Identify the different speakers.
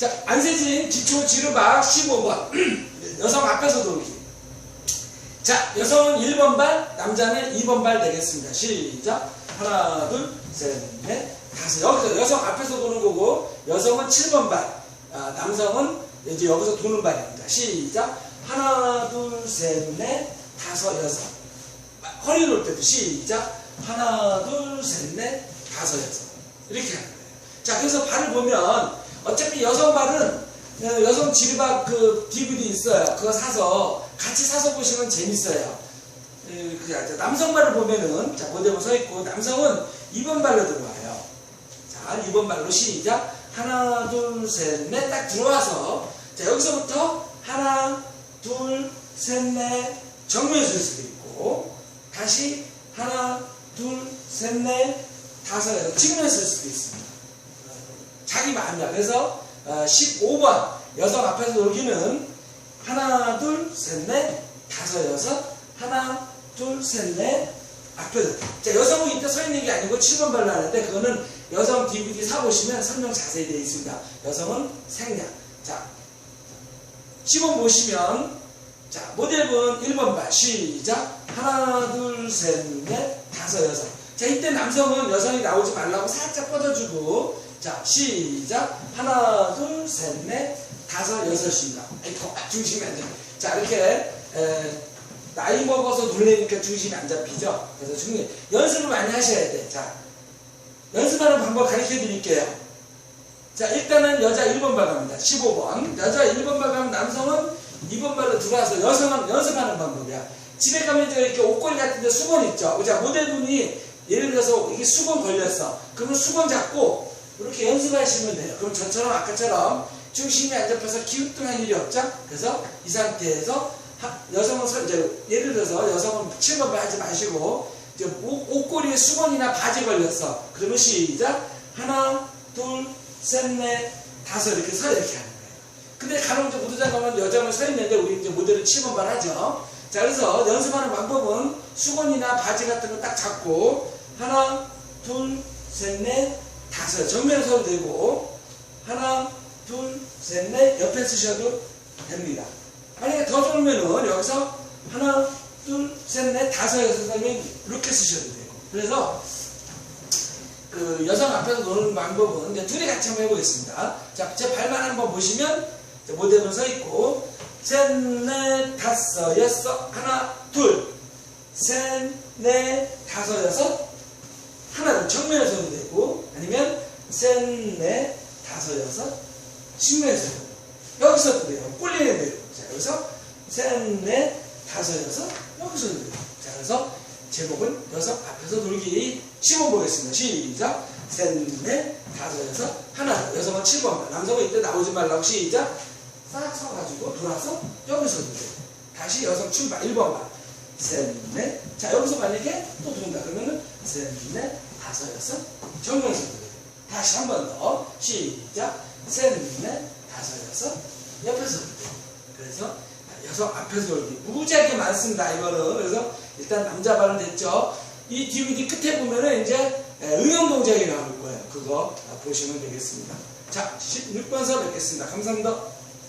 Speaker 1: 자, 안세진 기초 지르박 15번. 여성 앞에서 돌기. 자, 여성은 1번 발, 남자는 2번 발 되겠습니다. 시작. 하나, 둘, 셋, 넷, 다섯. 여기서 여성 앞에서 도는 거고, 여성은 7번 발, 아, 남성은 이제 여기서 도는 발입니다. 시작. 하나, 둘, 셋, 넷, 다섯, 여섯. 허리 놓을 때도 시작. 하나, 둘, 셋, 넷, 다섯, 여섯. 이렇게 하는 거예요. 자, 그래서 발을 보면 어차피 여성 발은 어, 여성 지르박 그 DVD 있어요. 그거 사서 같이 사서 보시면 재밌어요. 자, 남성 발을 보면은 자, 모델로 서 있고 남성은 2번 발로 들어와요. 자, 2번 발로 시작. 하나, 둘, 셋, 넷 딱 들어와서 자, 여기서부터 하나, 둘, 셋, 넷 정면에 설 수도 있고 다시 하나, 둘, 셋, 넷 다섯, 여섯 측면에 설 수도 있습니다. 자기 마음이야. 그래서 어, 15번 여성 앞에서 놀기는 하나, 둘, 셋, 넷, 다섯, 여섯 하나, 둘, 셋, 넷 앞에서 자, 여성은 이때 서 있는 게 아니고 7번 발로 하는데 그거는 여성 DVD 사보시면 설명 자세히 되어 있습니다. 여성은 생략. 자, 10번 보시면 자, 모델분 1번 발 시작 하나, 둘, 셋, 넷, 다섯, 여섯 자, 이때 남성은 여성이 나오지 말라고 살짝 뻗어주고 자, 시작. 하나, 둘, 셋, 넷, 다섯, 여섯입니다. 아이고, 중심이 안 잡혀. 자, 이렇게, 에, 나이 먹어서 놀래니까 중심이 안 잡히죠? 그래서 중심, 연습을 많이 하셔야 돼. 자, 연습하는 방법 가르쳐 드릴게요. 자, 일단은 여자 1번 발 갑니다. 15번. 여자 1번 발 가면 남성은 2번 발로 들어와서 여성은 연습하는 방법이야. 집에 가면 이제 이렇게 옷걸이 같은 데 수건 있죠? 자, 모델분이 예를 들어서 이게 수건 걸렸어. 그러면 수건 잡고 이렇게 연습하시면 돼요. 그럼 저처럼 아까처럼 중심이 안 잡혀서 기웃등한 일이 없죠? 그래서 이 상태에서 하- 여성은 서- 이제 예를 들어서 여성은 7번 하지 마시고 이제 옷, 옷걸이에 수건이나 바지 걸렸어. 그러면 시작 하나 둘 셋 넷 다섯 이렇게 서 이렇게 하는 거예요. 근데 간혹 이제 무도장 가면 여자는 서 있는데 우리 이제 모델은 7번만 하죠. 자 그래서 연습하는 방법은 수건이나 바지 같은 거 딱 잡고 하나 둘 셋 넷 다섯 정면에 서도 되고 하나 둘셋넷 옆에 쓰셔도 됩니다. 만약에 더 좋으면은 여기서 하나 둘셋넷 다섯 여섯 하면 이렇게 쓰셔도 돼요. 그래서 그 여성 앞에서 노는 방법은 이제 둘이 같이 한번 해보겠습니다. 자, 제 발만 한번 보시면 모델은 서 있고 셋, 넷, 다섯, 여섯, 하나, 둘, 셋, 넷, 다섯, 여섯, 하나, 정면에 서도 되고 아니면 셋, 넷, 다섯, 여섯, 측면에 서도 되고 여기서도 돼요. 꼴리는 대로. 자, 여기서 셋, 넷, 다섯, 여섯, 여기서도 돼요. 자, 그래서 제목은 여섯 앞에서 놀기 10번 보겠습니다. 시작. 셋, 넷, 다섯, 여섯, 하나. 여성은 7번. 남성은 이때 나오지 말라고 시작. 싹 서가지고 돌아서 여기서도 돼요. 다시 여성 출발 1번 만 셋, 넷. 자, 여기서 만약에 또 돈다. 그러면은 셋, 넷, 다섯, 여섯. 돼요. 다시 한 번 더. 시작. 셋, 넷, 다섯, 여섯. 옆에서도 돼요. 그래서 여성 앞에서 돌기. 무지하게 많습니다. 이거는. 그래서 일단 남자 발은 됐죠. 이 DVD 끝에 보면은 이제 응용 동작이 나올 거예요. 그거 보시면 되겠습니다. 자, 16번 서 뵙겠습니다. 감사합니다.